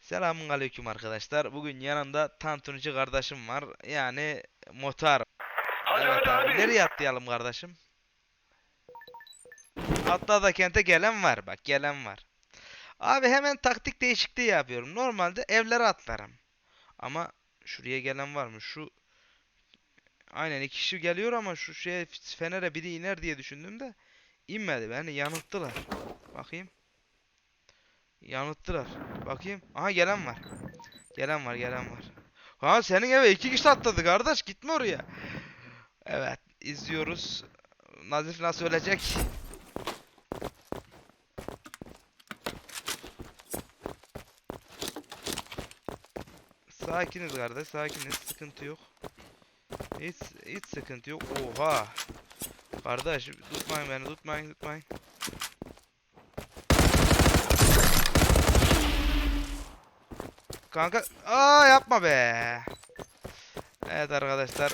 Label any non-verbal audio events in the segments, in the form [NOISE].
Selamun aleyküm arkadaşlar. Bugün yanımda tantunici kardeşim var. Yani motor. Evet abi. Nereye atlayalım kardeşim? Hatta da kente gelen var bak gelen var. Abi hemen taktik değişikliği yapıyorum. Normalde evlere atlarım. Ama şuraya gelen var mı? Şu Aynen iki kişi geliyor ama şu şeye fenere biri iner diye düşündüm de inmedi. Beni yanılttılar. Bakayım. Yanılttılar. Bakayım. Aha gelen var. Gelen var, gelen var. Ha senin eve iki kişi atladı kardeş. Gitme oraya. Evet, izliyoruz. Nazif nasıl ölecek? Sakiniz kardeş, sakiniz. Sıkıntı yok. Hiç, hiç sıkıntı yok. Oha. Kardeş, tutmayın beni, tutmayın, tutmayın. Kanka, aa yapma be. Evet arkadaşlar.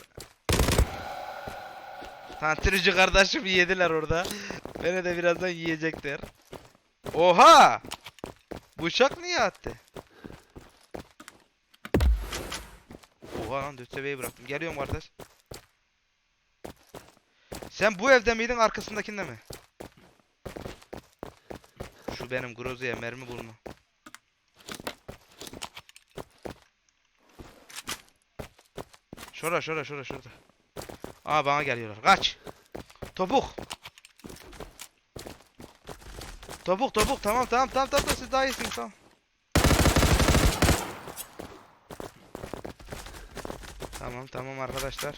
Tantunici kardeşim yediler orada. Beni de birazdan yiyecekler. Oha! Bıçak niye attı? Oha lan dört seviyeyi bıraktım. Geliyorum kardeş. Sen bu evde miydin arkasındakinde mi? Şu benim Grozo'ya mermi bulma. Şurada şurada şurada şurada. Aa bana geliyorlar. Kaç. Topuk. Topuk topuk tamam tamam tamam tamam siz daha iyisiniz tamam. Tamam tamam arkadaşlar.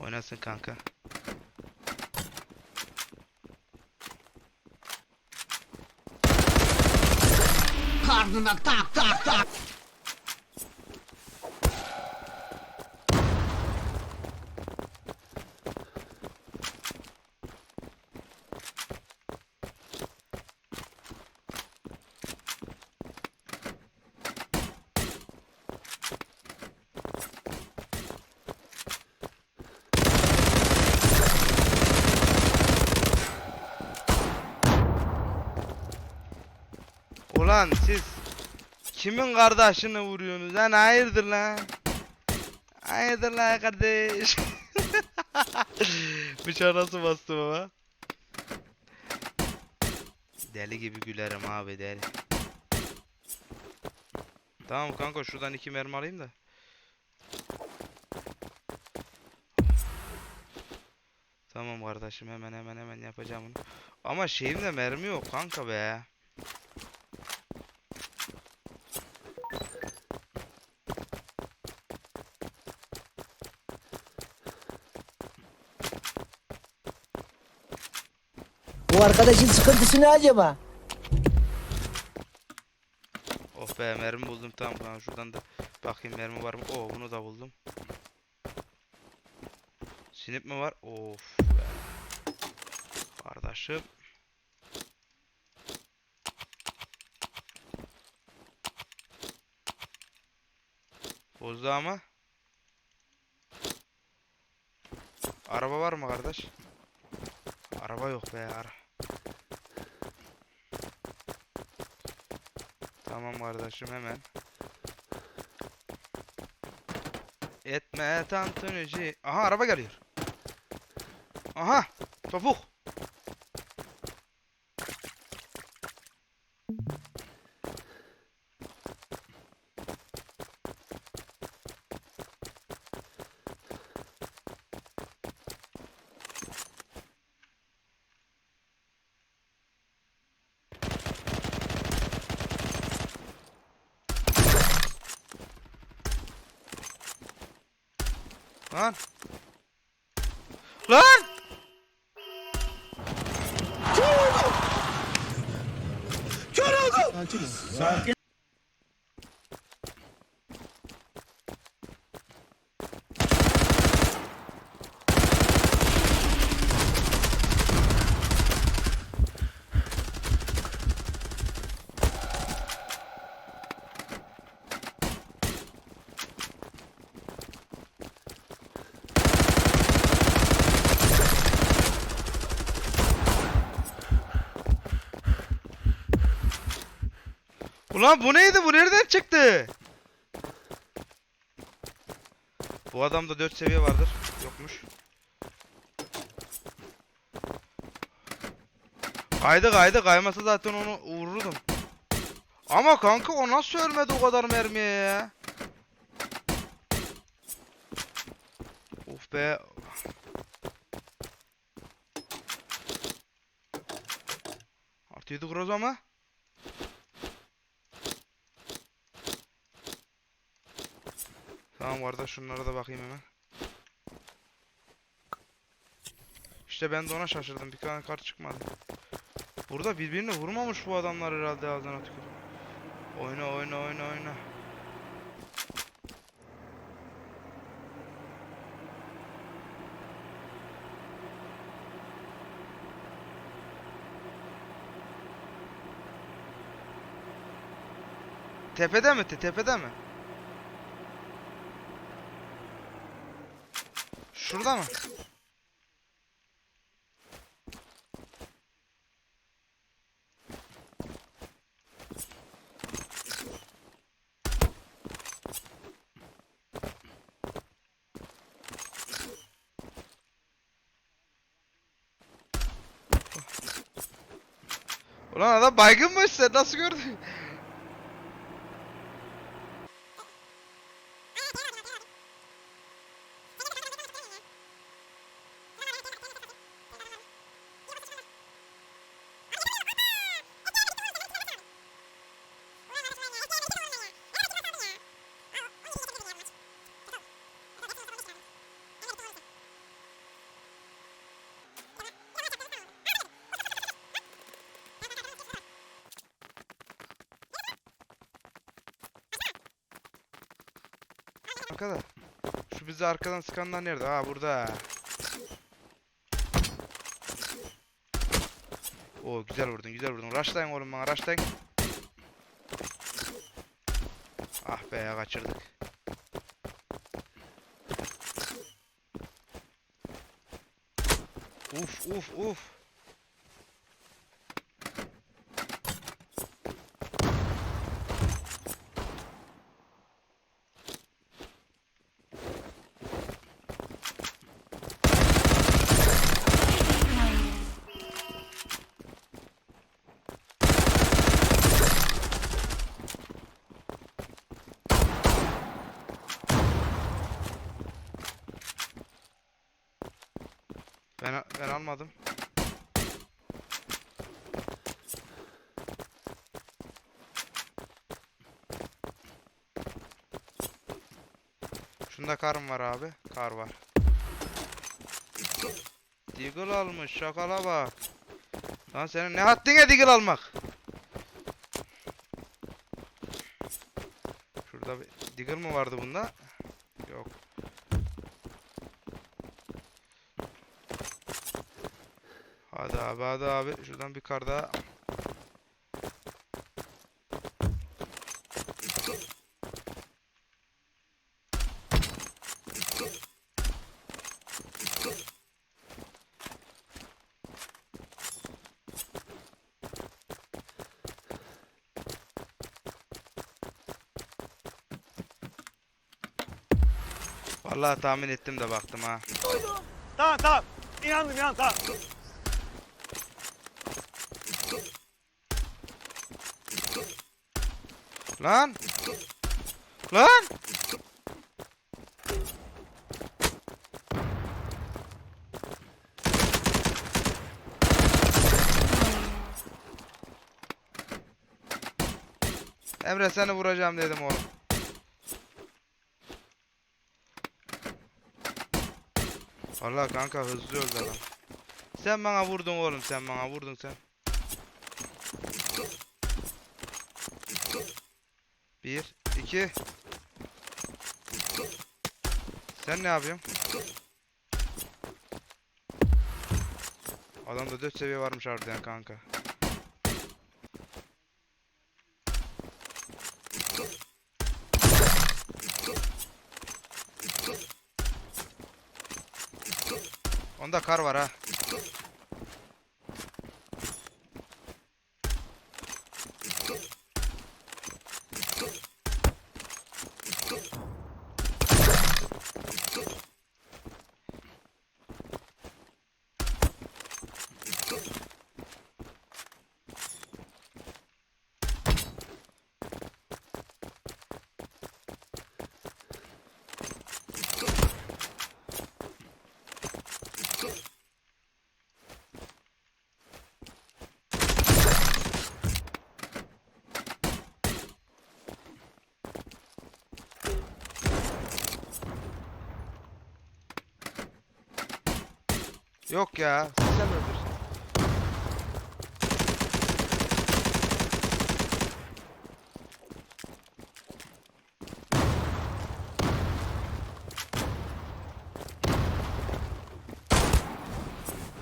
Oynasın kanka. Karnına tak tak tak. Ulan siz kimin kardeşini vuruyorsunuz lan hayırdır lan? Hayırdır lan kardeş? [LAUGHS] Bıçağı nasıl bastım ama? Deli gibi gülerim abi deli. Tamam kanka şuradan iki mermi alayım da. Tamam kardeşim hemen hemen hemen yapacağım bunu. Ama şeyimde mermi yok kanka be. Arkadaşın sıkıntısı ne acaba? Oh be mermi buldum tamam tamam şuradan da bakayım mermi var mı? Oo bunu da buldum. Sinip mi var? Of be. Kardeşim. Bozdu ama. Araba var mı kardeş? Araba yok be ara. Tamam kardeşim hemen. Etme tantunici. Aha araba geliyor. Aha topuk. Lan. Lan! Ulan bu neydi? Bu nereden çıktı? Bu adamda 4 seviye vardır. Yokmuş. Kaydı kaydı kaymasa zaten onu vururdum. Ama kanka o nasıl ölmedi o kadar mermiye ya? Of be. Artı 7 groz ama. Tamam kardeş şunlara da bakayım hemen. İşte ben de ona şaşırdım. Bir tane kart çıkmadı. Burada birbirini vurmamış bu adamlar herhalde ağzına tükür. Oyna oyna oyna oyna. Tepede mi? Te- Tepede mi? Şurada mı? Ulan adam baygınmış sen nasıl gördün? Arkada. Şu bizi arkadan sıkanlar nerede? Ha burada. Oo güzel vurdun güzel vurdun. Rushlayın oğlum bana rushlayın. Ah be ya kaçırdık. Uf uf uf. Ben ben almadım. Şunda karım var abi. Kar var. Deagle almış. Şakala bak. Lan senin ne haddine Deagle almak? Şurada bir Deagle mı vardı bunda? Yok. Hadi abi hadi abi. Şuradan bir kar daha. Vallahi tahmin ettim de baktım ha. Tamam tamam. İnandım inandım tamam. Lan! Lan! Emre seni vuracağım dedim oğlum. Vallahi kanka hızlı öldü adam. Sen bana vurdun oğlum sen bana vurdun sen. Bir, iki. Sen ne yapıyorsun? Adamda 4 seviye varmış harbiden kanka. Onda kar var ha. Yok ya. Sen öldürsün.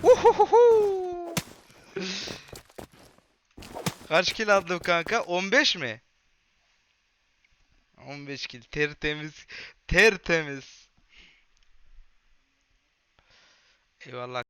Uhuhuhu. Kaç kill aldım kanka? 15 mi? 15 kill. Tertemiz. Tertemiz. Eyvallah.